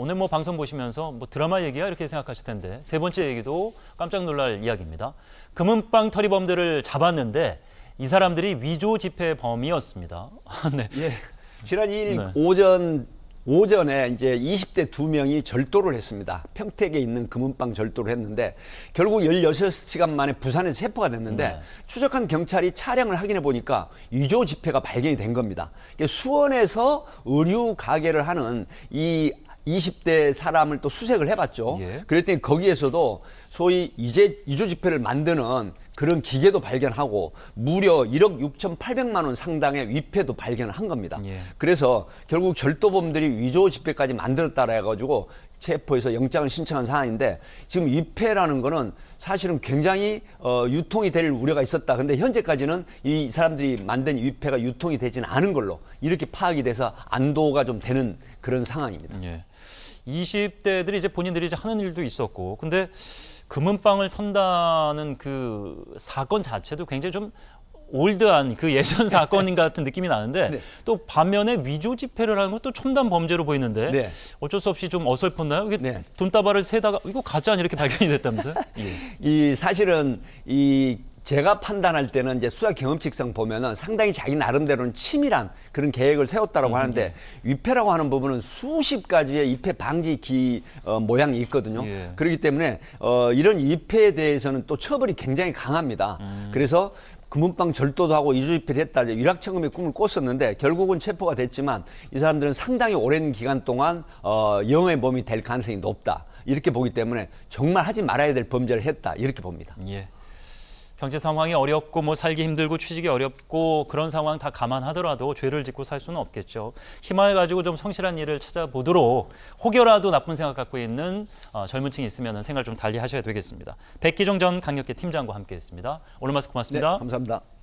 오늘 뭐 방송 보시면서 뭐 드라마 얘기야 이렇게 생각하실 텐데 세 번째 얘기도 깜짝 놀랄 이야기입니다. 금은방 터리범들을 잡았는데 이 사람들이 위조 지폐 범이었습니다. 네. 예. 지난 2일 네. 오전 오전에 이제 20대 두 명이 절도를 했습니다. 평택에 있는 금은방 절도를 했는데 결국 16시간 만에 부산에서 체포가 됐는데 네. 추적한 경찰이 차량을 확인해 보니까 위조 지폐가 발견이 된 겁니다. 수원에서 의류 가게를 하는 이 20대 사람을 또 수색을 해봤죠. 예. 그랬더니 거기에서도 소위 이제 이조 지폐를 만드는 그런 기계도 발견하고 무려 1억 6,800만 원 상당의 위패도 발견을 한 겁니다. 예. 그래서 결국 절도범들이 위조 지폐까지 만들었다라 해가지고 체포해서 영장을 신청한 상황인데 지금 위패라는 거는 사실은 굉장히 어, 유통이 될 우려가 있었다. 근데 현재까지는 이 사람들이 만든 위패가 유통이 되지는 않은 걸로 이렇게 파악이 돼서 안도가 좀 되는 그런 상황입니다. 예. 20대들이 이제 본인들이 이제 하는 일도 있었고, 근데 금은방을 턴다는 그 사건 자체도 굉장히 좀 올드한 그 예전 사건인 것 같은 느낌이 나는데 네. 또 반면에 위조 지폐를 하는 것도 첨단 범죄로 보이는데 네. 어쩔 수 없이 좀 어설펐나요? 이게 네. 돈다발을 세다가 이거 가짜 이렇게 발견이 됐다면서요? 예. 이 사실은 이 제가 판단할 때는 이제 수사 경험칙상 보면은 상당히 자기 나름대로는 치밀한 그런 계획을 세웠다라고 하는데 위패라고 하는 부분은 수십 가지의 위패 방지 기 어, 모양이 있거든요. 예. 그렇기 때문에 어, 이런 위패에 대해서는 또 처벌이 굉장히 강합니다. 그래서 금은방 절도도 하고 이주집회를 했다. 이제 위락천금의 꿈을 꿨었는데 결국은 체포가 됐지만 이 사람들은 상당히 오랜 기간 동안 어, 영의 범이 될 가능성이 높다. 이렇게 보기 때문에 정말 하지 말아야 될 범죄를 했다. 이렇게 봅니다. 예. 경제 상황이 어렵고 뭐 살기 힘들고 취직이 어렵고 그런 상황 다 감안하더라도 죄를 짓고 살 수는 없겠죠. 희망을 가지고 좀 성실한 일을 찾아보도록 혹여라도 나쁜 생각 갖고 있는 어, 젊은 층이 있으면 생각 좀 달리 하셔야 되겠습니다. 백기종 전 강력계 팀장과 함께했습니다. 오늘 말씀 고맙습니다. 네, 감사합니다.